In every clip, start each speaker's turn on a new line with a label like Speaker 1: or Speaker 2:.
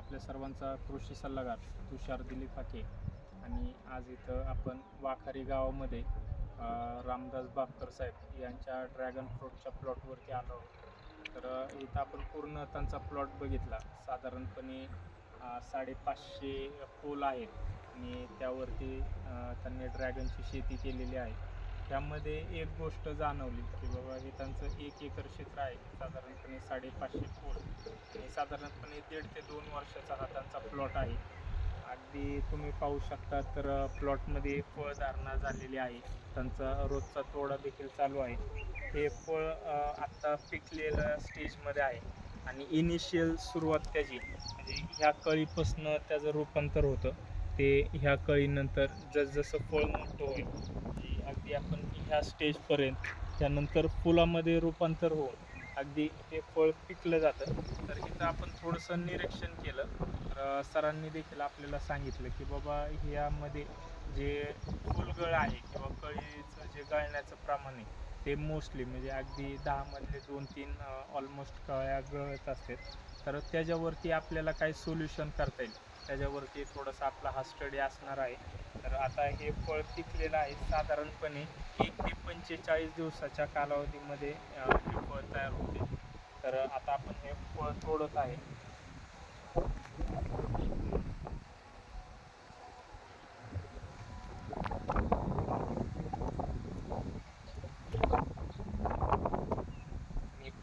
Speaker 1: आपल्या सर्वांचा कृषी सल्लागार तुषार दिलीप फाके आणि आज इथं आपण वाखारी गावामध्ये रामदास बापकर साहेब यांच्या ड्रॅगन फ्रूटच्या प्लॉटवरती आलो आहोत. तर इथं आपण पूर्ण त्यांचा प्लॉट बघितला. साधारणपणे साडेपाचशे पोल आहेत. आणि त्यावरती त्यांनी ड्रॅगनची शेती केलेली आहे. त्यामध्ये एक गोष्ट जाणवली की बाबा हे त्यांचं एक एकर क्षेत्र आहे साधारणपणे साडेपाचशे फूट. आणि साधारणपणे दीड ते दोन वर्षाचा हा त्यांचा प्लॉट आहे. अगदी तुम्ही पाहू शकता तर प्लॉटमध्ये फळधारणा झालेली आहे. त्यांचा रोजचा तोडा देखील चालू आहे. हे फळ आत्ता पिकलेल्या स्टेजमध्ये आहे. आणि इनिशियल सुरुवात त्याची म्हणजे ह्या कळीपासनं त्याचं रूपांतर होतं. ते ह्या कळीनंतर जसजसं फळ मोठं होईल अगदी आपण ह्या स्टेजपर्यंत त्यानंतर फुलामध्ये रूपांतर होऊन अगदी हे फळ पिकलं जातं. तर इथं आपण थोडंसं निरीक्षण केलं. तर सरांनी देखील आपल्याला सांगितलं की बाबा ह्यामध्ये जे फुलगळ आहे किंवा कळीचं जे गळण्याचं प्रमाण आहे ते मोस्टली म्हणजे अगदी दहामधले दोन तीन ऑलमोस्ट कळ्या गळत असतात. तर त्याच्यावरती आपल्याला काही सोल्युशन करता येईल. त्याच्यावरती थोडासा आपला हा स्टडी असणार आहे. तर आता हे फळ पिकलेलं आहे साधारणपणे एक ते पंचेचाळीस दिवसाच्या कालावधीमध्ये हे फळ तयार होते. तर आता आपण हे फळ तोडत आहे.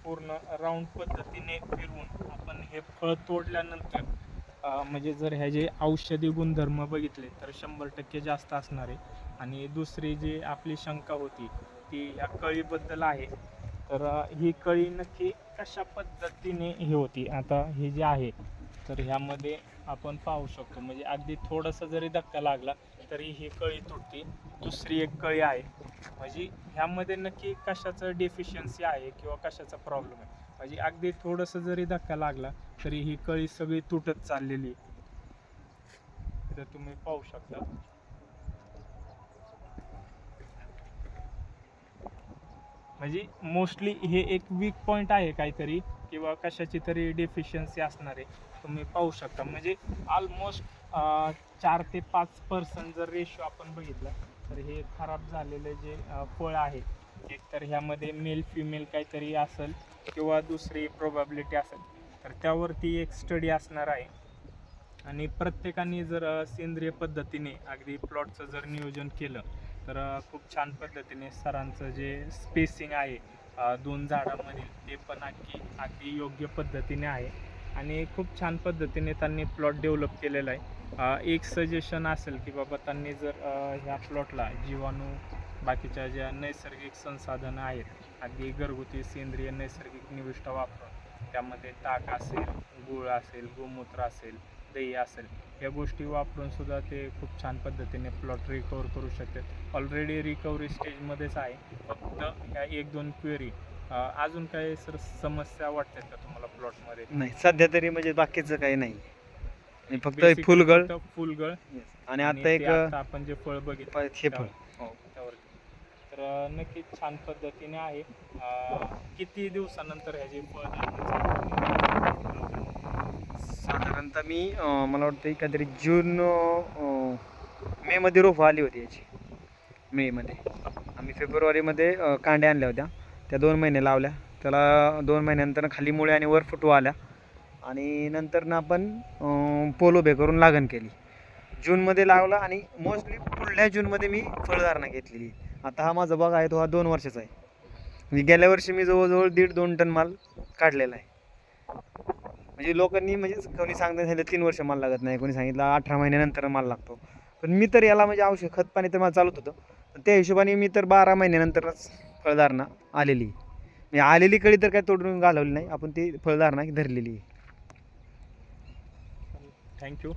Speaker 1: पूर्ण राऊंड पद्धतीने फिरवून आपण हे फळ तोडल्यानंतर म्हणजे जर ह्या जे औषधी गुणधर्म बघितले तर शंभर टक्के जास्त असणार. आहे आणि दुसरी जी आपली शंका होती ती ह्या कळीबद्दल आहे. तर ही कळी नक्की कशा पद्धतीने हे होती? आता हे जे आहे तर ह्यामध्ये आपण पाहू शकतो. म्हणजे अगदी थोडासा जरी धक्का लागला तरी ही कळी तुटते. दुसरी एक कळी आहे. म्हणजे ह्यामध्ये नक्की कशाचं डेफिशियन्सी आहे किंवा कशाचा प्रॉब्लेम आहे? म्हणजे अगदी थोडंसं जरी धक्का लागला तरी ही कळी सगळी तुटत चाललेली आहे. तुम्ही पाहू शकता म्हणजे मोस्टली हे एक वीक पॉईंट आहे काहीतरी किंवा कशाची तरी डेफिशियन्सी असणार आहे तुम्ही पाहू शकता म्हणजे ऑलमोस्ट चार ते पाच पर्सेंट जर रेशो आपण बघितला तर हे खराब झालेलं जे फळ आहे एक तर ह्यामध्ये मेल फिमेल काहीतरी असेल किंवा दुसरी प्रोबॅबिलिटी असेल. तर त्यावरती एक स्टडी असणार आहे. आणि प्रत्येकाने जर सेंद्रिय पद्धतीने अगदी प्लॉटचं जर नियोजन केलं तर खूप छान पद्धतीने सरांचं जे स्पेसिंग आहे दोन झाडामधील ते पण अगदी अगदी योग्य पद्धतीने आहे. आणि खूप छान पद्धतीने त्यांनी प्लॉट डेव्हलप केलेला आहे. एक सजेशन असेल की बाबा त्यांनी जर ह्या प्लॉटला जीवाणू बाकीच्या ज्या नैसर्गिक संसाधनं आहेत अगदी घरगुती सेंद्रिय नैसर्गिक निविष्ठा वापरून त्यामध्ये ताक असेल गूळ असेल गोमूत्र असेल दही असेल या गोष्टी वापरून सुद्धा ते खूप छान पद्धतीने प्लॉट रिकवर करू शकतात. ऑलरेडी रिकव्हरी स्टेजमध्येच आहे. फक्त ह्या एक दोन क्वेरी अजून काही सर समस्या वाटतात का तुम्हाला प्लॉटमध्ये
Speaker 2: नाही सध्या तरी म्हणजे बाकीचं काही नाही. फक्त फुलगळ.
Speaker 1: फक्त फुलगळ
Speaker 2: आणि आता
Speaker 1: ते
Speaker 2: एक
Speaker 1: आता आपण जे फळ बघितलं
Speaker 2: हे फळ.
Speaker 1: हो. तर नक्कीच छान पद्धतीने आहे. किती दिवसानंतर ह्याचे फळ
Speaker 2: साधारणतः मी मला वाटतं काहीतरी जून मेमध्ये मे मध्ये रोप आली होती याची. मे मध्ये. आम्ही फेब्रुवारीमध्ये कांड्या आणल्या होत्या. त्या दोन महिने लावल्या. त्याला दोन महिन्यानंतर खाली मुळे आणि वर फुटवा आल्या. आणि नंतर ना आपण पोल उभे करून लागण केली. जूनमध्ये लावला आणि मोस्टली पुढल्या जूनमध्ये मी फळधारणा घेतलेली. आता हा माझा बाग आहे तो हा दोन वर्षाचा आहे. म्हणजे गेल्या वर्षी मी जवळजवळ दीड दोन टन माल काढलेला आहे. म्हणजे लोकांनी म्हणजे कोणी सांगता सांगितलं तीन वर्ष माल लागत नाही. कोणी सांगितलं अठरा महिन्यानंतर माल लागतो. पण मी तर याला म्हणजे औषध खत पाणी तर मला चालत होतं. पण त्या हिशोबाने मी तर बारा महिन्यानंतरच फळधारणा आलेली म्हणजे आलेली कळी तर काय तोडून घालवली नाही. आपण ती फळधारणा धरलेली आहे.
Speaker 1: थँक्यू